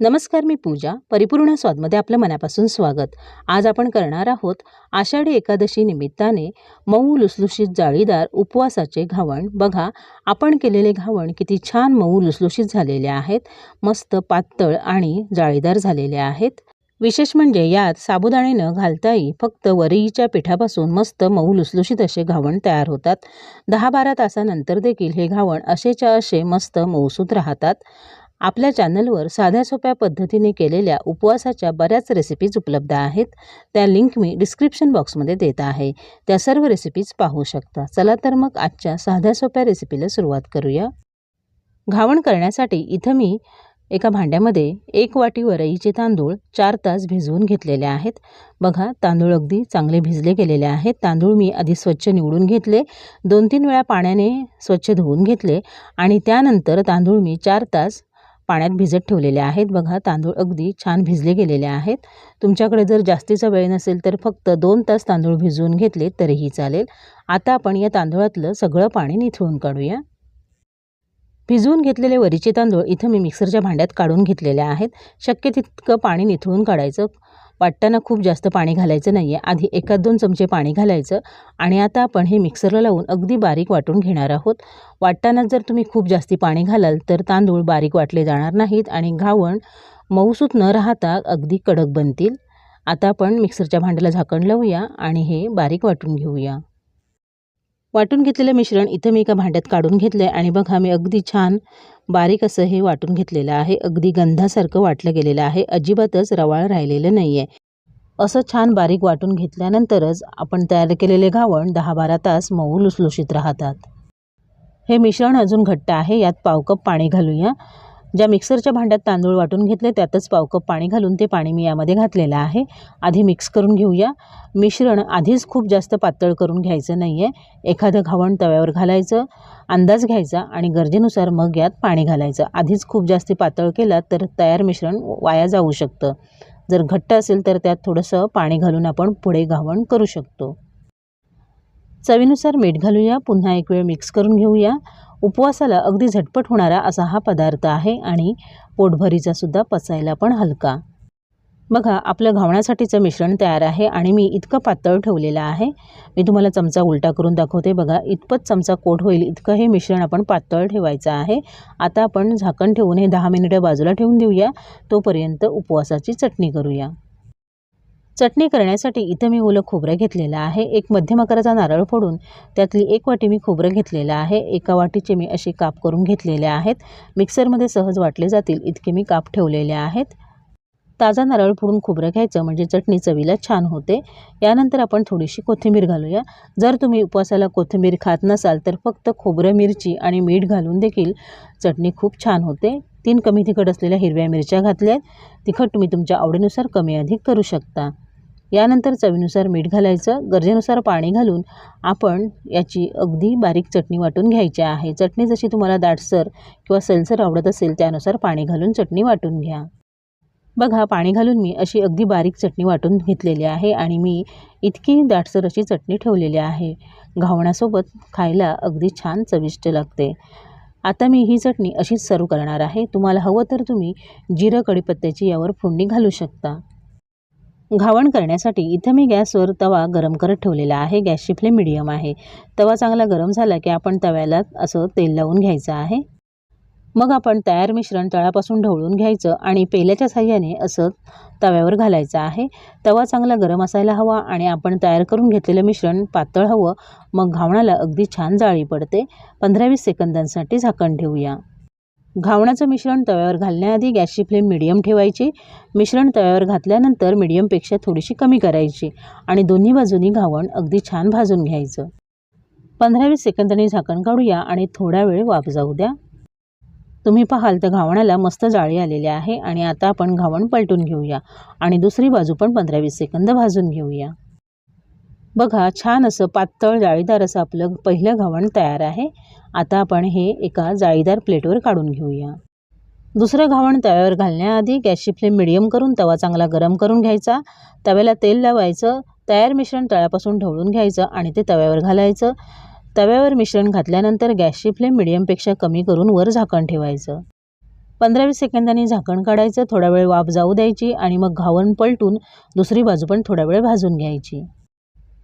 नमस्कार मी पूजा परिपूर्ण स्वादमध्ये आपलं मनापासून स्वागत. आज आपण करणार आहोत आषाढी एकादशी निमित्ताने मऊ लुसलुशीत जाळीदार उपवासाचे घावण. बघा आपण केलेले घावण किती छान मऊ लुसलुशीत झालेले आहेत मस्त पातळ आणि जाळीदार झालेले आहेत. विशेष म्हणजे यात साबुदाणे न घालताही फक्त वरईच्या पिठापासून मस्त मऊ लुसलुशीत असे घावण तयार होतात. दहा बारा तासानंतर देखील हे घावण असेच्या असे मस्त मऊसूत राहतात. आपल्या चॅनलवर साध्या सोप्या पद्धतीने केलेल्या उपवासाच्या बऱ्याच रेसिपीज उपलब्ध आहेत. त्या लिंक मी डिस्क्रिप्शन बॉक्समध्ये देत आहे. त्या सर्व रेसिपीज पाहू शकता. चला तर मग आजच्या साध्या सोप्या रेसिपीला सुरुवात करूया. घावण करण्यासाठी इथं मी एका भांड्यामध्ये एक वाटी वरईचे तांदूळ चार तास भिजवून घेतलेले आहेत. बघा तांदूळ अगदी चांगले भिजले गेलेले आहेत. तांदूळ मी आधी स्वच्छ निवडून घेतले. दोन तीन वेळा पाण्याने स्वच्छ धुवून घेतले आणि त्यानंतर तांदूळ मी चार तास पाण्यात भिजत ठेवलेले आहेत. बघा तांदूळ अगदी छान भिजले गेलेले आहेत. तुमच्याकडे जर जास्तीचा वेळ नसेल तर फक्त दोन तास तांदूळ भिजवून घेतले तरीही चालेल. आता आपण या तांदूळातलं सगळं पाणी निथळून काढूया. भिजवून घेतलेले वरीचे तांदूळ इथं मी मिक्सरच्या भांड्यात काढून घेतलेले आहेत. शक्य तितकं पाणी निथळून काढायचं. वाटताना खूप जास्त पाणी घालायचं नाही आहे आधी एकात दोन चमचे पाणी घालायचं आणि आता आपण हे मिक्सरला लावून अगदी बारीक वाटून घेणार आहोत. वाटताना जर तुम्ही खूप जास्ती पाणी घालाल तर तांदूळ बारीक वाटले जाणार नाहीत आणि घावण मऊसूत न राहता अगदी कडक बनतील. आता आपण मिक्सरच्या भांड्याला झाकण लावूया आणि हे बारीक वाटून घेऊया. वाटून घेतलेलं मिश्रण इथं मी एका भांड्यात काढून घेतलं आहे आणि बघा मी अगदी छान बारीक असं हे वाटून घेतलेलं आहे. अगदी गंधासारखं वाटलं गेलेलं आहे. अजिबातच रवाळ राहिलेलं नाही आहे असं छान बारीक वाटून घेतल्यानंतरच आपण तयार केलेले घावण दहा बारा तास मऊ लुसलुशीत राहतात. हे मिश्रण अजून घट्ट आहे. यात पाव कप पाणी घालूया. ज्या मिक्सरच्या भांड्यात तांदूळ वाटून घेतले त्यातच पाव कप पाणी घालून ते पाणी मी यामध्ये घातलेलं आहे. आधी मिक्स करून घेऊया. मिश्रण आधीच खूप जास्त पातळ करून घ्यायचं नाही आहे एखादं घावण तव्यावर घालायचं अंदाज घ्यायचा आणि गरजेनुसार मग यात पाणी घालायचं. आधीच खूप जास्त पातळ केला तर तयार मिश्रण वाया जाऊ शकतं. जर घट्ट असेल तर त्यात थोडंसं पाणी घालून आपण पुढे घावण करू शकतो. चवीनुसार मीठ घालूया. पुन्हा एक वेळ मिक्स करून घेऊया. उपवासाला अगदी झटपट होणारा असा हा पदार्थ आहे आणि पोटभरीचा सुद्धा पचायला पण हलका. बघा आपलं घावण्यासाठीचं मिश्रण तयार आहे आणि मी इतकं पातळ ठेवलेलं आहे. मी तुम्हाला चमचा उलटा करून दाखवते बघा इतपत चमचा कोट होईल इतकं हे मिश्रण आपण पातळ ठेवायचं आहे. आता आपण झाकण ठेवून हे दहा मिनिटं बाजूला ठेवून देऊया तोपर्यंत उपवासाची चटणी करूया. चटणी करण्यासाठी इथं मी ओलं खोबरं घेतलेलं आहे. एक मध्यम आकाराचा नारळ फोडून त्यातली एक वाटी मी खोबरं घेतलेलं आहे. एका वाटीचे मी असे काप करून घेतलेले आहेत. मिक्सरमध्ये सहज वाटले जातील इतके मी काप ठेवलेले आहेत. ताजा नारळ फोडून खोबरं घ्यायचं म्हणजे चटणी चवीला छान होते. यानंतर आपण थोडीशी कोथिंबीर घालूया. जर तुम्ही उपवासाला कोथिंबीर खात नसाल तर फक्त खोबरं मिरची आणि मीठ घालून देखील चटणी खूप छान होते. तीन कमी तिखट असलेल्या हिरव्या मिरच्या घातल्या आहेत तिखट तुम्ही तुमच्या आवडीनुसार कमी अधिक करू शकता. यानंतर चवीनुसार मीठ घालायचं गरजेनुसार पाणी घालून आपण याची अगदी बारीक चटणी वाटून घ्यायची आहे. चटणी जशी तुम्हाला दाटसर किंवा सैलसर आवडत असेल त्यानुसार पाणी घालून चटणी वाटून घ्या. बघा पाणी घालून मी अशी अगदी बारीक चटणी वाटून घेतलेली आहे आणि मी इतकी दाटसर अशी चटणी ठेवलेली आहे. घावण्यासोबत खायला अगदी छान चविष्ट लागते. आता मी ही चटणी अशीच सर्व करणार आहे. तुम्हाला हवं तर तुम्ही जिरं कढीपत्त्याची यावर फोडणी घालू शकता. घावण करण्यासाठी इथं मी गॅसवर तवा गरम करत ठेवलेला आहे. गॅसची फ्लेम मिडियम आहे. तवा चांगला गरम झाला की आपण तव्याला असं तेल लावून घ्यायचं आहे. मग आपण तयार मिश्रण तळापासून ढवळून घ्यायचं आणि पेल्याच्या साह्याने असं तव्यावर घालायचं आहे. तवा चांगला गरम असायला हवा आणि आपण तयार करून घेतलेलं मिश्रण पातळ हवं. मग घावणाला अगदी छान जाळी पडते. पंधरा वीस सेकंदांसाठी झाकण ठेवूया. घावणाचं मिश्रण तव्यावर घालण्याआधी गॅसची फ्लेम मिडियम ठेवायची. मिश्रण तव्यावर घातल्यानंतर मिडियमपेक्षा थोडीशी कमी करायची आणि दोन्ही बाजूनी घावण अगदी छान भाजून घ्यायचं. पंधरा वीस सेकंदांनी झाकण काढूया आणि थोडा वेळ वाफ जाऊ द्या. तुम्ही पाहाल तर घावणाला मस्त जाळी आलेली आहे आणि आता आपण घावण पलटून घेऊया आणि दुसरी बाजू पण पंधरा वीस सेकंद भाजून घेऊया. बघा छान असं पातळ जाळीदार असं आपलं पहिलं घावण तयार आहे. आता आपण हे एका जाळीदार प्लेटवर काढून घेऊया. दुसरं घावण तव्यावर घालण्याआधी गॅसची फ्लेम मिडियम करून तवा चांगला गरम करून घ्यायचा. तव्याला तेल लावायचं तयार मिश्रण तळ्यापासून ढवळून घ्यायचं आणि ते तव्यावर घालायचं. तव्यावर मिश्रण घातल्यानंतर गॅसची फ्लेम मिडियमपेक्षा कमी करून वर झाकण ठेवायचं. पंधरा वीस सेकंदांनी झाकण काढायचं थोडा वेळ वाफ जाऊ द्यायची आणि मग घावण पलटून दुसरी बाजू पण थोडा वेळ भाजून घ्यायची.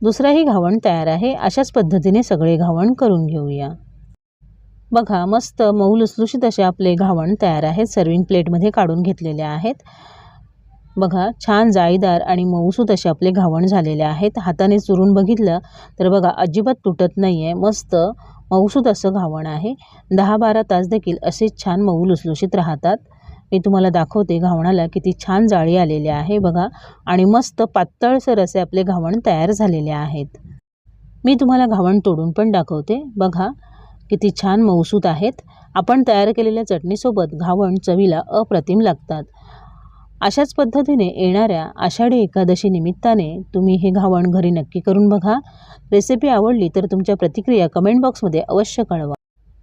दुसराही घावण तयार आहे. अशाच पद्धतीने सगळे घावण करून घेऊया. बघा मस्त मऊ लुसलुशीत असे आपले घावण तयार आहेत. सर्विंग प्लेटमध्ये काढून घेतलेले आहेत. बघा छान जाळीदार आणि मऊसूत असे आपले घावण झालेले आहेत. हाताने चुरून बघितलं तर बघा अजिबात तुटत नाही आहे मस्त मऊसूत असं घावण आहे. दहा बारा तास देखील असेच छान मऊ लुसलुशीत राहतात. मी तुम्हाला दाखवते घावणाला किती छान जाळी आलेली आहे बघा. आणि मस्त पातळसर असे आपले घावण तयार झालेले आहेत. मी तुम्हाला घावण तोडून पण दाखवते. बघा किती छान मऊसूत आहेत. आपण तयार केलेल्या चटणीसोबत घावण चवीला अप्रतिम लागतात. अशाच पद्धतीने येणाऱ्या आषाढी एकादशी निमित्ताने तुम्ही हे घावण घरी नक्की करून बघा. रेसिपी आवडली तर तुमच्या प्रतिक्रिया कमेंट बॉक्समध्ये अवश्य कळवा.